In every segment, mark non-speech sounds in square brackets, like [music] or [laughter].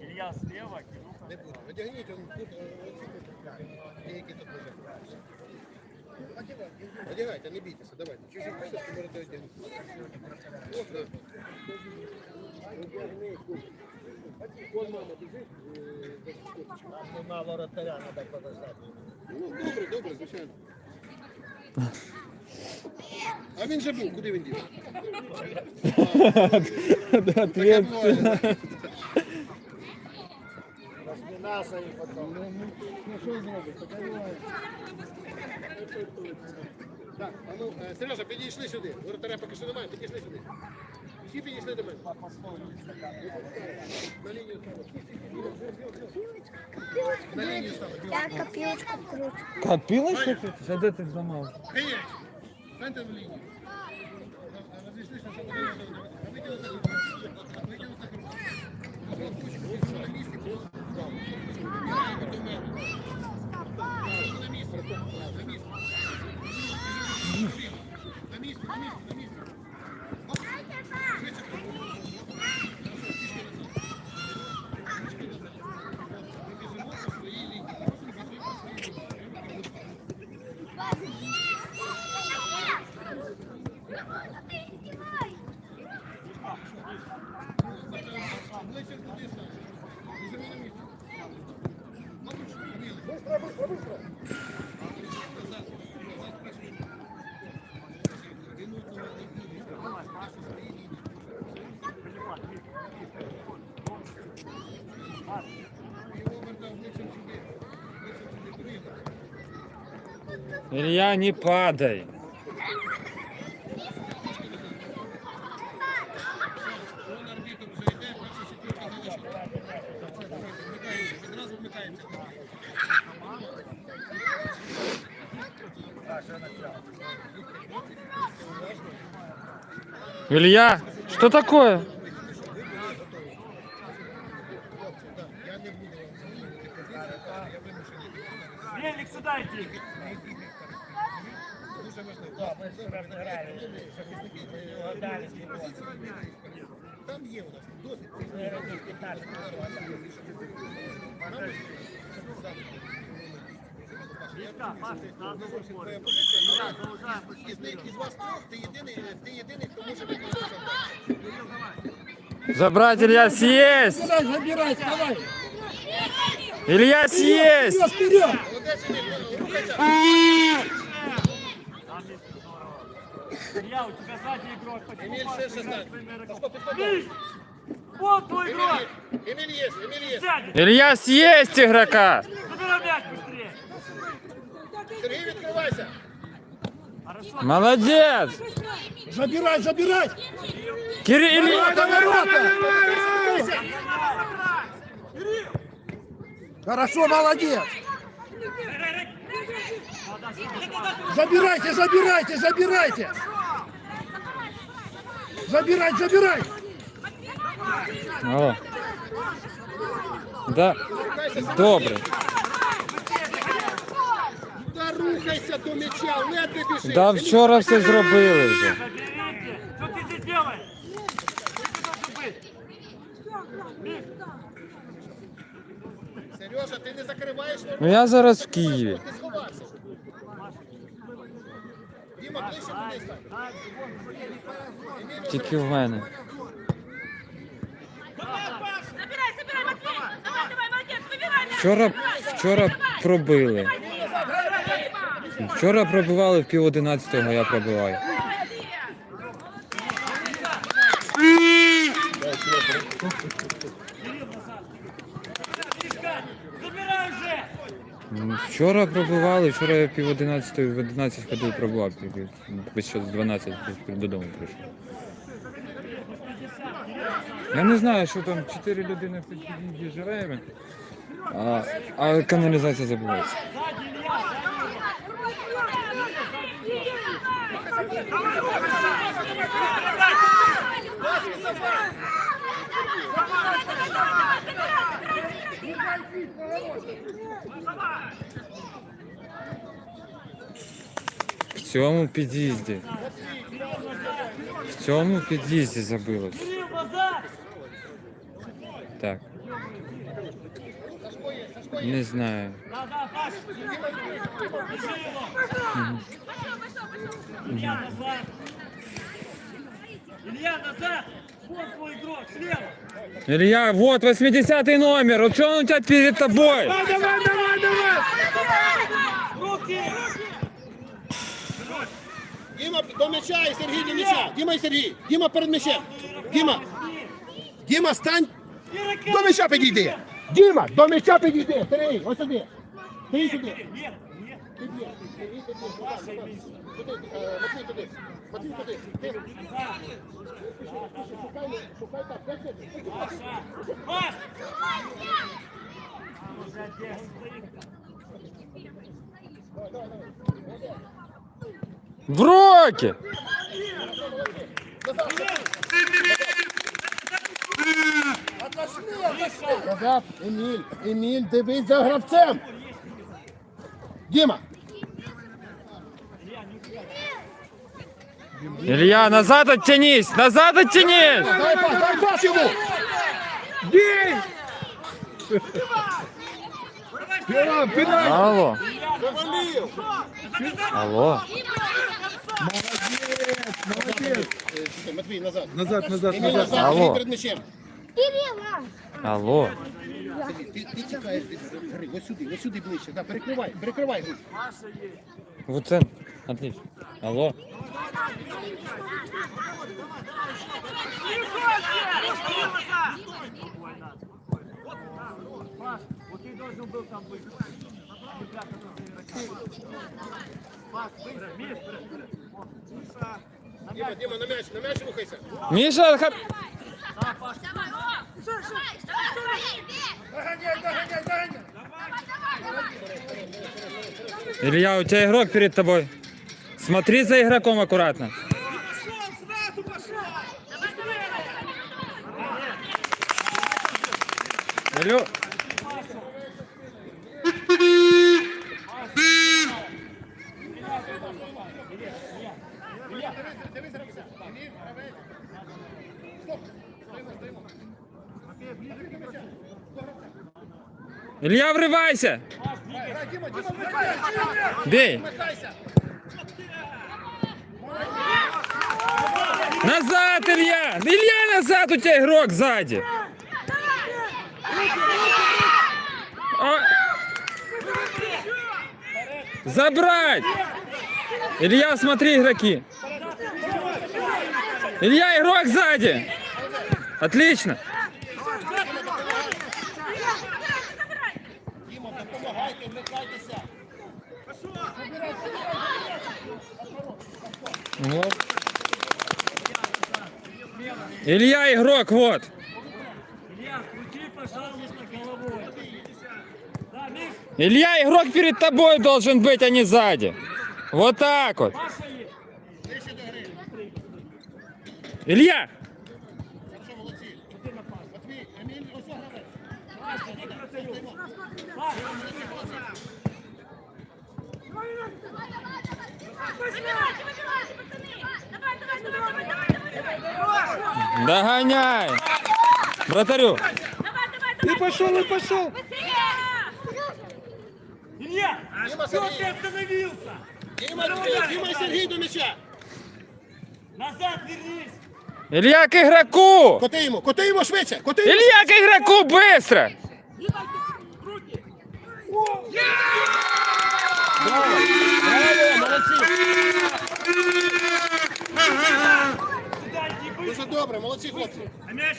Илья слева, Кирюха. Не буду. Одягніть, он тут, е, оці купляють. Деякі тут лежать. Одягайте, Одягайте, не бійтеся, давайте. Чужі кусочки можете одягнути. От, да. Одягни, куш. Вон мама біжить, е, без курточки. Нема воротаря, треба подождати. Ну, добре, добре, звичайно. А він же був, куди він дів? [laughs] Таке буває. Розмінався і потім. Ну що зробить? Таке буває. Так, а ну, е, Сережа, підійшли сюди. Воротаря поки що немає, підійшли сюди. Всі підійшли до мене. На лінію стало. На лінію стало. Я копилочку кручу. Копилочку? А де ти зламав? Стоять! Станьте в лінію. Розійшли, що щоб вони виділи так руку. Виділи так руку. Робіть Ближче туди стань. Біжимо на місце. Быстро, быстро, быстро. Назад, назад, пошли. Минуту не буде. Нашу свої лінії. Його вертав обличчям сюди. Обличчям сюди. Другі. Илья, не падай. Илья, что такое? Забрать Илья съесть! Забирай, давай. Илья съесть! Вперед! Молодець, Еміль, рухайся. Там есть здорово. Илья, у тебя сзади игрок. Почему Эмиль, Паша шесть играет оставь. своими игроками? Стоп, підходи. Миш! Вот твой игрок! Еміль, Еміль є, Еміль є. Сядет! Илья съесть игрока! Забирай мяч быстрее! Сергій, відкривайся. Молодец! Забирай, забирай! Кирилл, Илья, Хорошо, молодец! Забирайте, забирайте, забирайте! Забирай, забирай! О. Да, добре. Та рухайся до м'яча, ледве біжи. Да вчора все зробили вже. заберите! Что ты здесь делаешь? Ты должен быть! Сережа, ти не закриваєш Ну ворота. я зараз в Києві. Ти сховався. Діма, ближче туди стань. Еміль, Тільки в мене. Забирай, забирай, Матвей! Давай, давай, молодец, выбирай мяч! Вчора, вчора пробили. Вчора пробивали в пів одинадцятого, я пробиваю. Вчора пробивали, вчора я пів одинадцятої в 11 ходив пробував. Без що з 12 додому прийшов. Я не знаю, що там 4 людини в під'їзді живе, а, а каналізація забувається. В цьому під'їзді. В цьому під'їзді забилось. Кирилл, назад! так. Не знаю. Да, Илья, назад. Илья, назад. Вот твой игрок, слева. Илья, вот 80 номер. Вот что он у тебя перед тобой? Давай, давай, давай! Руки. Діма до м'яча і Сергій до м'яча. Діма і Сергій. Діма перед м'ячем. Діма. Діма, стань. До м'яча підійди. Діма, до м'яча підійди. Сергій, ось сюди. Сергій сюди. Нет, нет. Сергій, Сергій, сюди. Туди, е, Матвій туди. Матвій туди. Ти. Шукай, шукай так. Де ти? Паша. Паш. Молодец. В роки! Назад, Еміль, Еміль, дивись за гравцем. Діма, Илья, назад оттянись! Назад оттянись! дай пас, дай пас йому. Бей! Пенал, пенал! Алло, Завалив. алло. Молодец! Е, чекай, Матвій, назад. Назад, назад, Еміль, назад! назад, Алло. Еміль перед м'ячем. Алло. Сергій, Ти, ти тікаєш від гри, ось сюди, ось сюди ближче. Да, перекривай, перекривай гру. Вот это. Отлично. Алло. Вот ты должен был там быть. Паш, быстро, мир. Діма, Діма, на м'яч, на м'яч рухайся. Миша, ха- Догоняй, догоняй, догоняй! Илья, у тебя игрок перед тобой. Смотри за игроком аккуратно. Илю... Илья, врывайся! Бей! Назад, Илья! Илья, назад! У тебя игрок сзади! А- Забрать! Илья, смотри, игроки! Илья, игрок сзади! Отлично! Вмикайтеся. Вот. Илья, игрок, вот! Илья, крути, пожалуйста, головой. Да, Миш, Илья, игрок перед тобой должен быть, а не сзади. Вот так вот. Илья! Догоняй! Вратарю! Давай, давай, давай! И пошел, и пошел! Быстрее! Илья, Дима, что Сергей. ты остановился? Діма, Діма, Діма і Сергій до м'яча. Назад вернись. Илья к игроку! Коти йому, коти йому швидше, коти йому. Илья к игроку, быстро! Браво, молодці. Туда иди быстро. Дуже добре, молодці, хлопці. А мяч?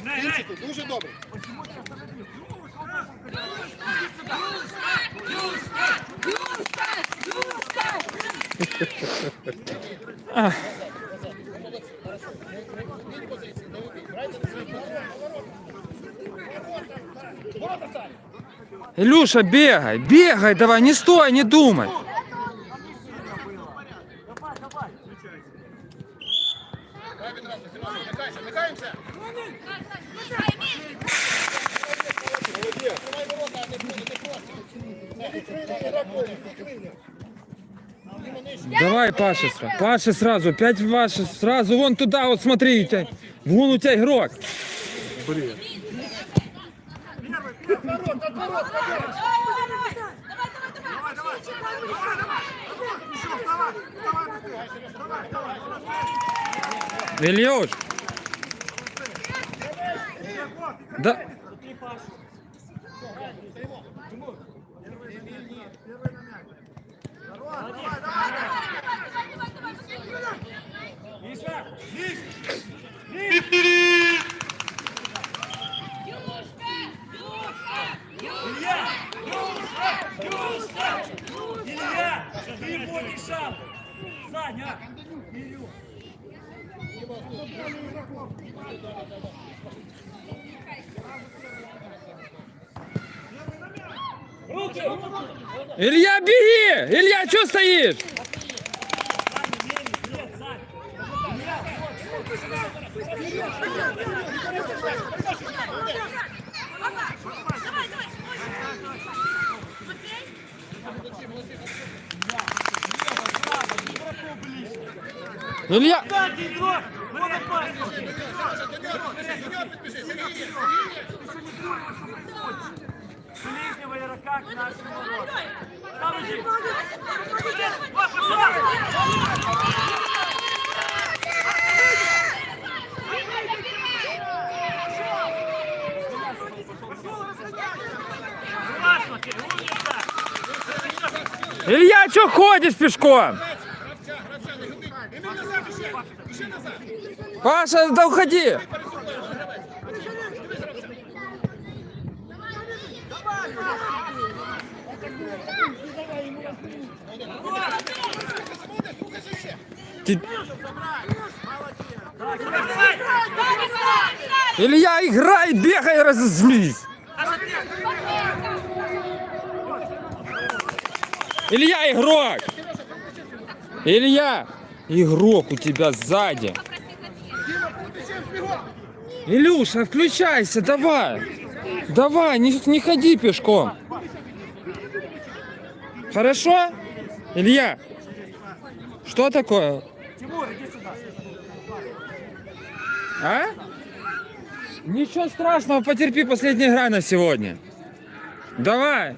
Играй, играй. Кінчики, дуже добре. Илюша, бегай, бегай, давай, не стой, не думай. Давай, Паша. Паша сразу, пять ваши сразу, вон туда, вот смотри, у тебя, вон у тебя игрок. ворот, от ворот, Давай, пойдем. давай, давай! Давай, давай, давай! Ильюш! Да. Илья! Ты его решал! Саня! Илью! Илья, беги! Илья, что стоишь? Окей? Илья! Сзади игрок! Вот опасно! Ближнего игрока к нашему вороту. Сам иди! Вот, пошел! Классно, ты, умница! Илья, что ходишь пешком? Паша, да уходи! Илья, играй, бегай, разозлись! Илья, игрок! Илья, игрок у тебя сзади. Илюша, включайся, давай. Давай, не, не ходи пешком. Хорошо? Илья, что такое? Тимур, иди сюда. А? Ничего страшного, потерпи, последняя игра на сегодня. Давай.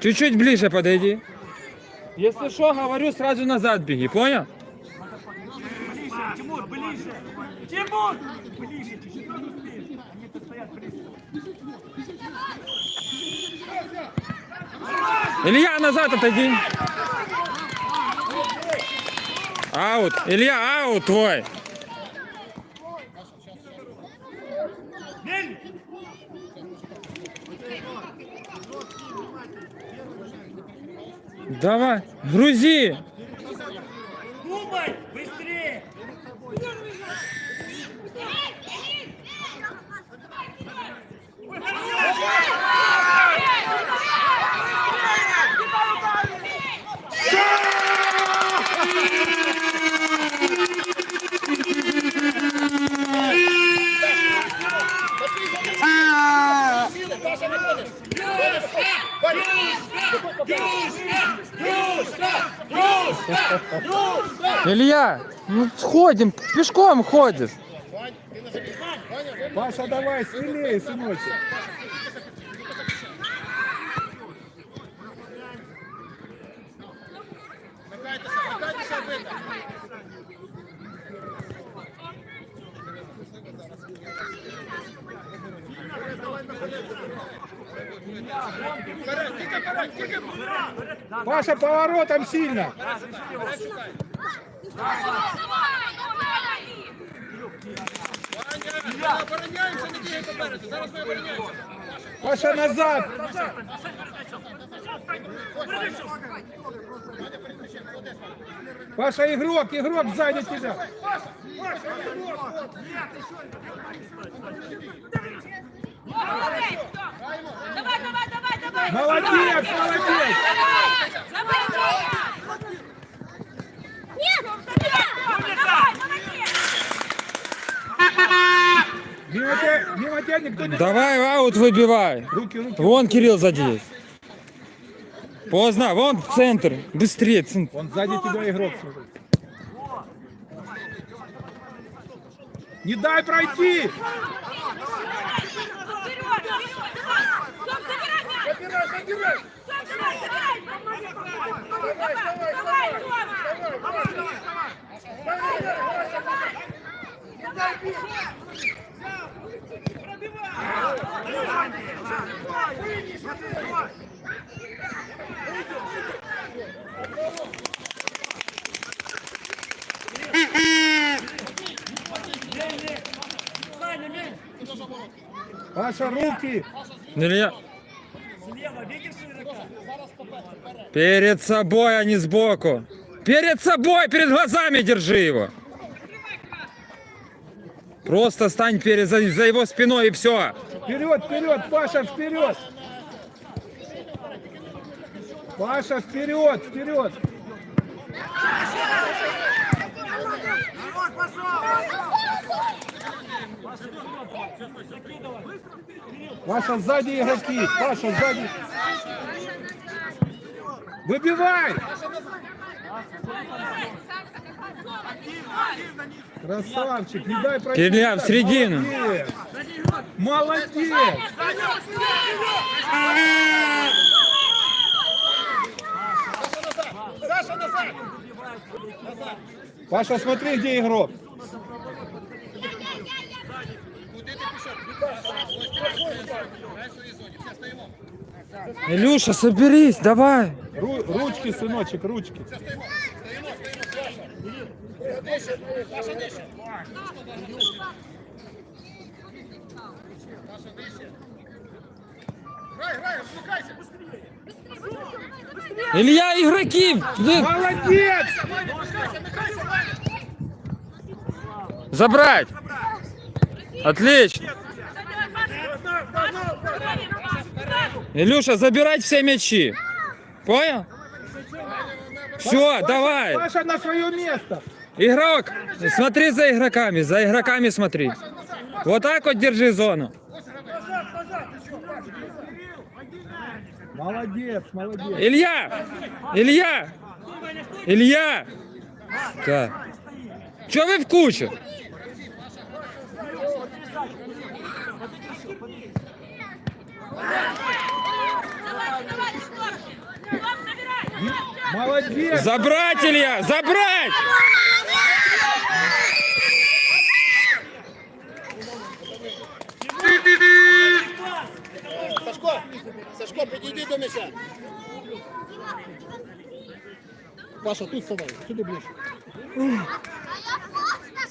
Чуть-чуть ближе подойди. Если что, говорю, сразу назад беги, понял? Ближе, Тимур, ближе! Тимур! Ближе, чуть-чуть не успеешь. Они тут стоят близко. Илья, назад отойди. Аут. Илья, аут твой. Давай, грузи. Илья, ну сходим, пешком ходишь. Паша, давай, смелее, сыночек. Паша, поворотом сильно. Ваня, ми обороняємося, не бігай попереду. Зараз ми обороняємося. Паша, назад. Паша, игрок, игрок сзади тебя. Давай, давай, давай, давай! Молодец, молодец. Давай, давай! Нет! Нет! хотя никто не... Давай аут выбивай. Руки, руки. Вон Кирилл сзади есть. Поздно, вон центр. Быстрее, центр. Он сзади тебя игрок. Не дай пройти! Забирай, забирай! Давай, давай, давай! Слева, видишь игрока? перед собой, а не сбоку. Перед собой, перед глазами держи его. Просто стань перед, за, за его спиной и все. Вперед, вперед, Паша, вперед. Паша, вперед, вперед. Паша, сзади игроки. Паша, сзади. Выбивай! Красавчик, не дай пройти. Илья, в середину. Молодец! Молодец! Саша, назад! Паша, смотри, где игрок. Куди ти пішов? Ось Грай в своїй зоні. Все, стоїмо. Илюша, соберись, давай. Ру- ручки, сыночек, ручки. Все, стоїмо. Стоїмо, стоїмо, Саша. Нижче, Саша, нижче. Саша, нижче. Грай, грай, вмикайся. Илья, игроки! Ты- Молодец! Ваня, вмикайся, вмикайся, Ваня. Забрать! Илюша, забирать все мячи. Понял? Все, давай. Паша на свое место. Игрок, смотри за игроками, за игроками смотри. Вот так вот держи зону. Молодец, молодец. Илья! Илья! Илья! Так. Че вы в кучу? Давай, давай, шторки. Стоп, забирай. Молодец. Забрать, Илья! Забрать! Сашко, Сашко, підійди до м'яча. Паша, тут вставай, сюди ближче.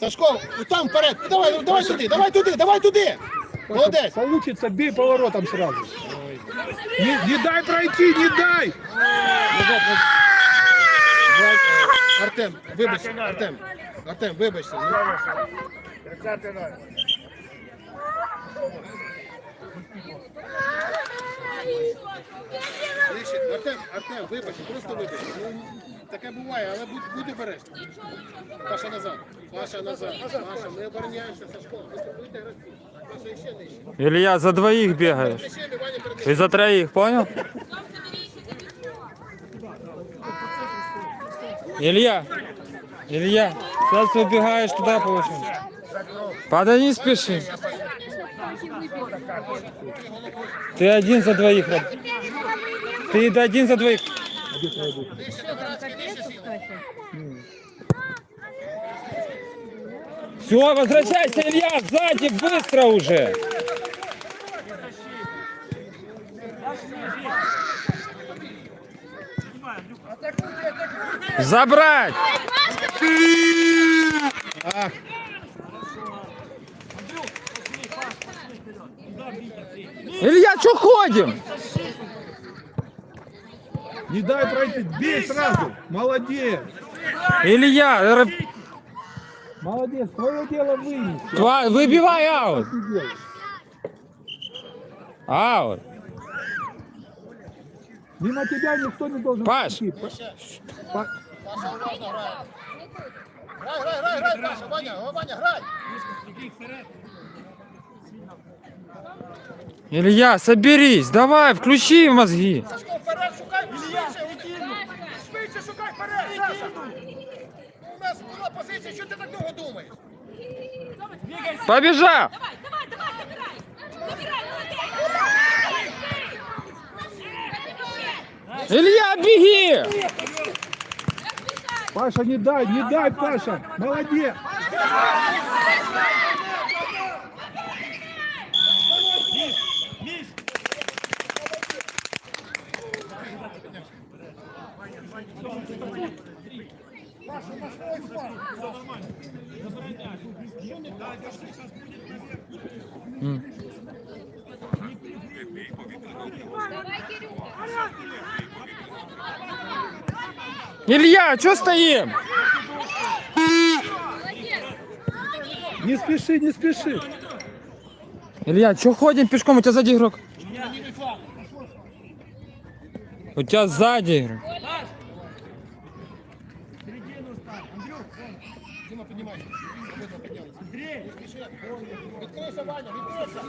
Сашко, і там вперед. Давай, давай туди, давай туди, давай туди. Молодець. Получится, бей поворотом сразу. Не, не дай пройти, не дай. Артем, вибачся, Артем. Артем. Ближче. Артем, Артем, вибачся, просто вибачся. Ну, таке буває, але будь, будь обережний. Паша назад. Паша назад. Паша, не обороняйся, Сашко. Виступуйте гравці. Илья, за двоих бегаешь. И за троих, понял? Илья, Илья, сейчас убегаешь туда, получается. Падай, не спеши. Ты один за двоих. Ты один за двоих. Все, возвращайся, Илья, сзади, быстро уже. Забрать! Илья, что ходим? Не дай пройти, бей сразу. Молодец. Илья, Молодец, твое дело вынести. тва- выбивай аут. Аут. Мимо тебя никто не должен Паш. пройти. Па- Паша, уважно грай. Грай, грай, грай, грай, Паша, Ваня, Ваня, грай. Илья, соберись, давай, включи мозги. Сашко, вперед, шукай, швидше, швидше шукай вперед, Саша нас була позиція, що ти так довго думаєш? Побежал! Илья, беги! Паша, не дай, не дай, Паша! Молодец! Thank you. Паша, наш ой, флаг. Илья, что стоим? Не спеши, не спеши. Илья, что ходим пешком? У тебя сзади игрок. У тебя сзади игрок. Відкрийся, Ваня, відкрийся.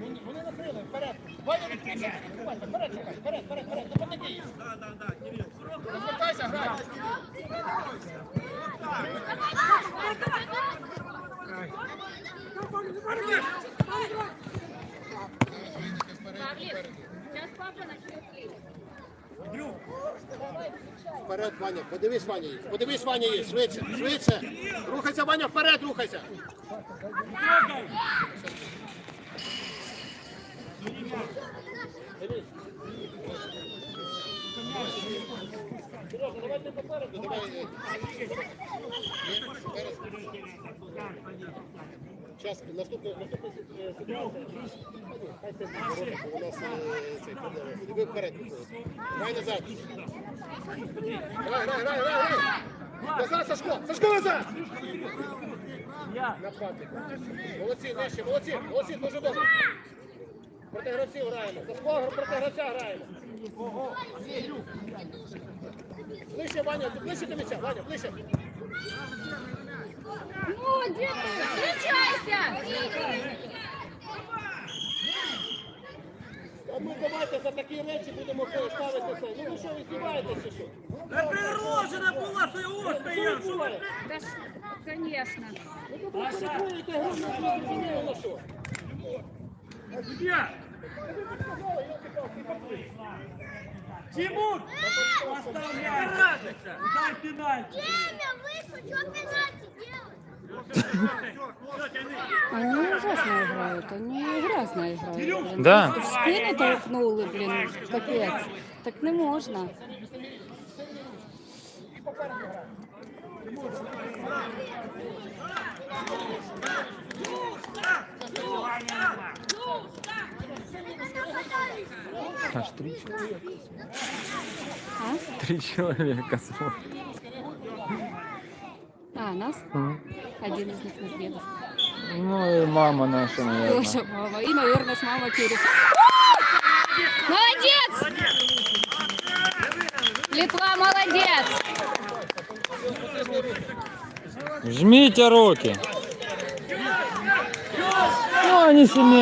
Ну, ну, вони накрили, вперед. Ваня, відкрийся. Вперед, вперед, вперед, вперед. Не потаки. Так, так, так, Кирил. Розвертайся, грай. Павлик, сейчас папа начнет лезть. Вперед, Ваня, подивись, Ваня є. Подивись, Ваня є, швидше, швидше. Рухайся, Ваня, вперед, рухайся. Сережа, давай ти попереду. Е, наступний е, ситуація. Хай це буде бо у нас е, цей проблема. І ви вперед. Грай назад. Грай, грай, грай, грай, грай. Назад, Сашко! Сашко, назад! Нападник. Молодці, нижче, молодці, молодці, дуже добре. Проти гравців граємо. Сашко, проти гравця граємо. Ближче, Ваня, ближче до м'яча, Ваня, ближче. Ну, где? Включайся! А ми давайте за такі речі будемо ставитися. Ну ви що, ви знімаєте чи що? Да приложена була, ось стояв. що ви- Да, ж, конечно. Ви перекруєте гру, не зрозуміло на що. Я. Тимур, оставляй. Дай пенальти. Время вышло, что пенальти? Они ужасно играют, они грязно играют. Блин. Да. В спину толкнули, блин, капец. Так не можна. Аж три человека. А? Три человека смотрят. А, нас? Один из них наш дедушка. Ну и мама наша, наверное. Тоже мама. И, наверное, с мама Кирилл. Молодец! Литва молодец! Жмите руки. Ну, они сильнее.